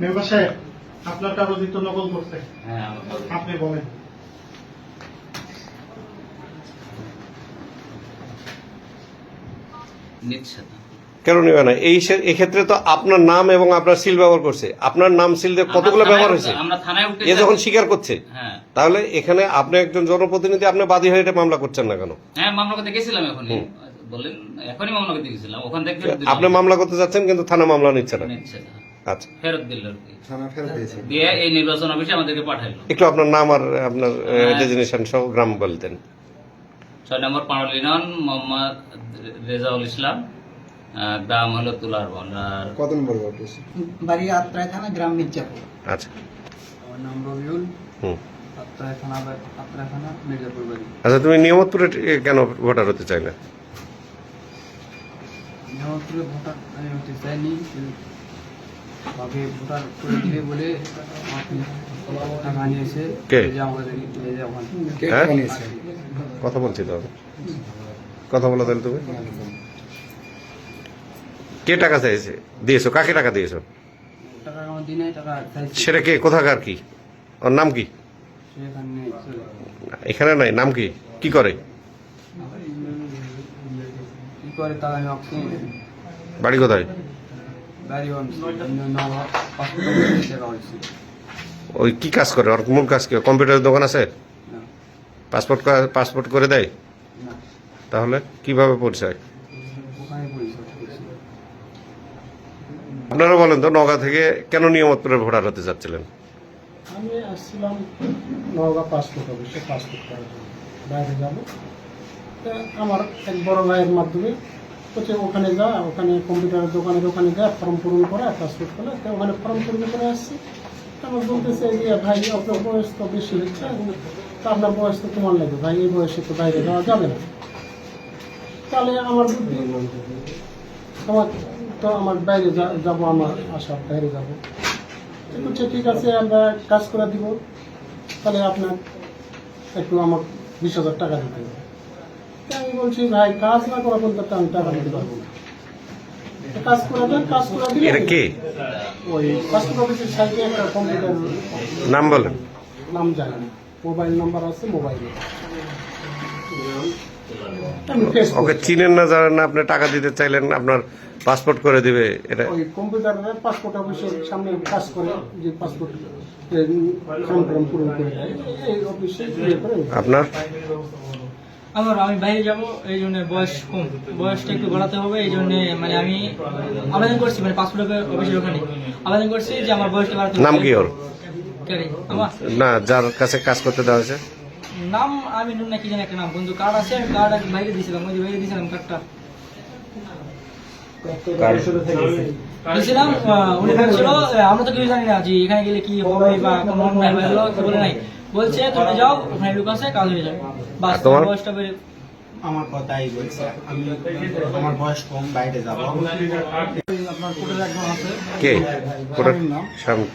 Member সাহেব আপনার কাগজই তো নকল করছে? হ্যাঁ। আপনি বলেন। কেন নিবে না? এই এক্ষেত্রে তো আপনার নাম এবং আপনার সিল ব্যবহার করছে। আপনার নাম সিল দিয়ে কতগুলো ব্যবহার হয়েছে? এ যখন স্বীকার করছে হ্যাঁ। তাহলে এখানে আপনি একজন জনপ্রতিনিধি আপনি বাদী হয়ে এটা মামলা করছেন না কেন? হ্যাঁ মামলা করতে গেছিলাম এখনই। বললেন এখনই মামলা করতে গেছিলাম। ওখান থেকে আপনি মামলা করতে যাচ্ছেন কিন্তু থানা মামলা নিচ্ছে না। আচ্ছা। ফেরত দিল আর কি। থানা ফেরত দিয়েছে। দিয়ে এই নির্বাচন অফিসে আমাদেরকে পাঠাইলো। একটু আপনার নাম আর আপনার হ্যাঁ। ডেজিনেশন সহ গ্রাম বলতেন ছয় নম্বর মোহাম্মদ রেজাউল ইসলাম গ্রাম হলো আর কত নম্বর ওয়ার্ড বাড়ি আত্রায় থানা গ্রাম মির্জাপুর। আচ্ছা। আমার নাম রবিউল। হুম। আত্রায় থানা আত্রায় থানা মির্জাপুর বাড়ি। আচ্ছা তুমি নিয়ামতপুরে কেন ভোটার হতে চাইলে? জামালপুরে ভোটার আমি হতে চাইনি আগে ভোটার করে দিবে বলে টাকা নিয়েছে কে? এই যে আমাদের এই যে ওখানে কে হ্যাঁ? কথা বলছি তো কথা বলো তাহলে তুমি। কে টাকা চাইছে? দিয়েছ? কাকে টাকা দিয়েছ? টাকা আমার দিনে টাকা চাইছে। সেটা কে? কোথাকার কি? ওর নাম কি? এখানে নাই নাম কি? কি করে? কি করে তাহলে আমি ওকে বাড়ি কোথায়? ওই কি কাজ করে? ওর মূল কাজ কি? কম্পিউটারের দোকান আছে? পাসপোর্ট পাসপোর্ট করে দেয়? তাহলে কীভাবে পরিচয়? আপনারা বলেন তো নগা থেকে কেন নিয়ামতপুরে ভোটার হতে চাচ্ছিলেন? আমি আসছিলাম নওগাঁ পাসপোর্ট অফিসে পাসপোর্ট করার জন্য। বাইরে যাব। আমার এক বড় ভাইয়ের মাধ্যমে হচ্ছে ওখানে যা, ওখানে কম্পিউটারের দোকানের ওখানে যা ফর্ম পূরণ করা পাসপোর্ট করে তো ওখানে ফর্ম পূরণ করে আসছি। আমার বলতেছে যে, ভাই, আপনার বয়স তো বেশি হচ্ছে তা আপনার বয়স তো তোমার লাগবে ভাই, এই বয়সে তো বাইরে যাওয়া যাবে না। তাহলে আমার আমার তো আমার বাইরে যাব, আমার আশা বাইরে যাব। আছে ঠিক আছে, আমরা কাজ করে দিব। তাহলে আপনার একটু আমার বিশ হাজার টাকা দিতে হবে। আমি বলছি ভাই কাজ না করা পর্যন্ত আমি টাকা দিতে পারব না। কাজ করে দেন কাজ করে দিলে এটা কে? ওই পাসপোর্ট অফিসের সাইডে একটা কম্পিউটার নাম বলেন। নাম জানি মোবাইল নাম্বার আছে মোবাইলে। ওকে চিনেন না জানেন না আপনি টাকা দিতে চাইলেন আপনার পাসপোর্ট করে দিবে এটা ওই কম্পিউটারের পাসপোর্ট অফিসের সামনে কাজ করে যে পাসপোর্ট ফর্ম ফর্ম পূরণ করে দেয় এই অফিসে আপনার? আমার আমি বাইরে যাব এই জন্য বয়স কম। বয়সটা একটু বাড়াতে হবে এই জন্য মানে আমি আবেদন করছি মানে পাসপোর্ট অফিসের ওখানে। আবেদন করছি যে আমার বয়সটা বাড়াতে নাম কি ওর? না যার কাছে কাজ করতে দেওয়া হয়েছে? নাম আমি নুন না কি জানি একটা নাম। বন্ধু কার্ড আছে আমি কার্ড আগে বাইরে দিয়েছিলাম ওই যে বাইরে দিয়েছিলাম কার্ডটা দিয়েছিলাম উনি বলছিল আমরা তো কিছু জানি না যে এখানে গেলে কি হবে বা কোনো অন্যায় হলো কি বলে নাই। বলছে তুমি যাও ওখানে লোক আছে কাজ হয়ে যাবে। বাস তোমার? বয়সটা বেড়ে আমার কথাই বলছে আমি আমার বয়স কম বাইরে যাব। আপনার কোর্টের একজন আছে কে? কোটের নাম।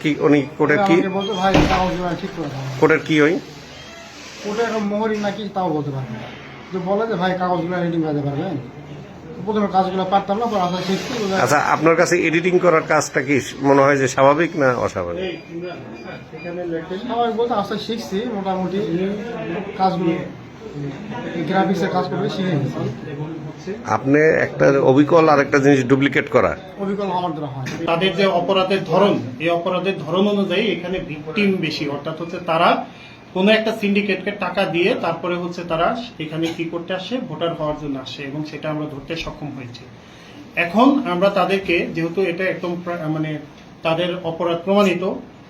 কি উনি কোটের কি? বলতো ভাই কাগজগুলো ঠিক করে কোটের কি ওই? কোর্টের মোহরি নাকি তাও বলতে পারবে না। যে বলে যে ভাই কাগজগুলো রেডি করে দিতে পারবেন? প্রথমে কাজগুলো পারতাম না পরে আশা শিখছি আচ্ছা আপনার কাছে এডিটিং করার কাজটা কি মনে হয় যে স্বাভাবিক না অস্বাভাবিক? সবাই বলতে আস্তে শিখছি মোটামুটি কাজগুলো গ্রাফিক্সের কাজ করবে শিখে গেছি আপনি একটা অবিকল আর একটা জিনিস ডুপ্লিকেট করা। অবিকল আমার দ্বারা হয়। তাদের যে অপরাধের ধরন এই অপরাধের ধরন অনুযায়ী এখানে ভিকটিম বেশি অর্থাৎ হচ্ছে তারা কোনো একটা সিন্ডিকেটকে টাকা দিয়ে তারপরে হচ্ছে তারা এখানে কি করতে আসে? ভোটার হওয়ার জন্য আসে এবং সেটা আমরা ধরতে সক্ষম হয়েছি। এখন আমরা তাদেরকে যেহেতু এটা একদম মানে তাদের অপরাধ প্রমাণিত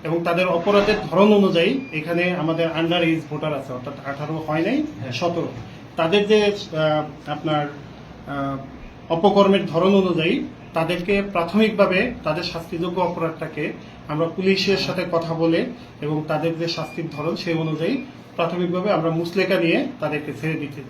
এবং তাদের অপরাধের ধরন অনুযায়ী এখানে আমাদের আন্ডার এজ ভোটার আছে অর্থাৎ আঠারো হয় নাই সতেরো। তাদের যে আপনার অপকর্মের ধরন অনুযায়ী তাদেরকে প্রাথমিকভাবে তাদের শাস্তিযোগ্য অপরাধটাকে আমরা পুলিশের সাথে কথা বলে এবং তাদের যে শাস্তির ধরন সেই অনুযায়ী প্রাথমিকভাবে আমরা মুসলেকা নিয়ে তাদেরকে ছেড়ে দিতে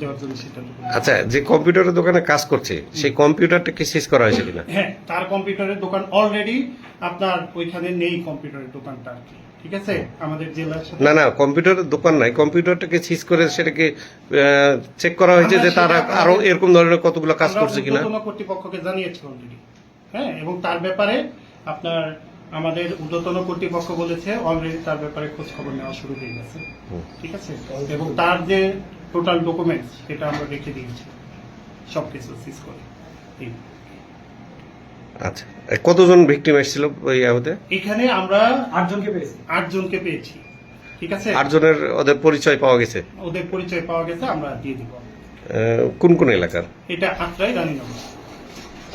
দেওয়ার জন্য সিদ্ধান্ত আচ্ছা যে কম্পিউটারের দোকানে কাজ করছে সেই কম্পিউটারটা কি শেষ করা হয়েছে কিনা? হ্যাঁ তার কম্পিউটারের দোকান অলরেডি আপনার ওইখানে নেই কম্পিউটারের দোকানটা আর কি। ঠিক আছে? আমাদের জেলার না না কম্পিউটারের দোকান নাই। কম্পিউটারটাকে সিজ করে সেটাকে চেক করা হয়েছে যে তারা আরও এরকম ধরনের কতগুলো কাজ করছে কিনা। ঊর্ধ্বতন কর্তৃপক্ষকে জানিয়েছি অলরেডি হ্যাঁ? এবং তার ব্যাপারে আপনার আমাদের ঊর্ধ্বতন কর্তৃপক্ষ বলেছে অলরেডি তার ব্যাপারে খোঁজ খবর নেওয়া শুরু হয়ে গেছে। ঠিক আছে? এবং তার যে টোটাল ডকুমেন্টস সেটা আমরা রেখে দিয়েছি। সবকিছু সিজ করে। আচ্ছা। কতজন ভিকটিম এসেছিল ওই ইয়াহুতে এখানে আমরা আটজনকে পেয়েছি। আটজনকে পেয়েছি। ঠিক আছে? আটজনের ওদের পরিচয় পাওয়া গেছে? ওদের পরিচয় পাওয়া গেছে আমরা দিয়ে দিব। কোন কোন এলাকার? এটা আটটাই রানীনগর।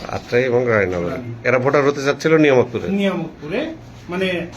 আত্রাই এবং রানীনগর। এরা ভোটার হতে চাচ্ছিল নিয়ামতপুরে? নিয়ামতপুরে মানে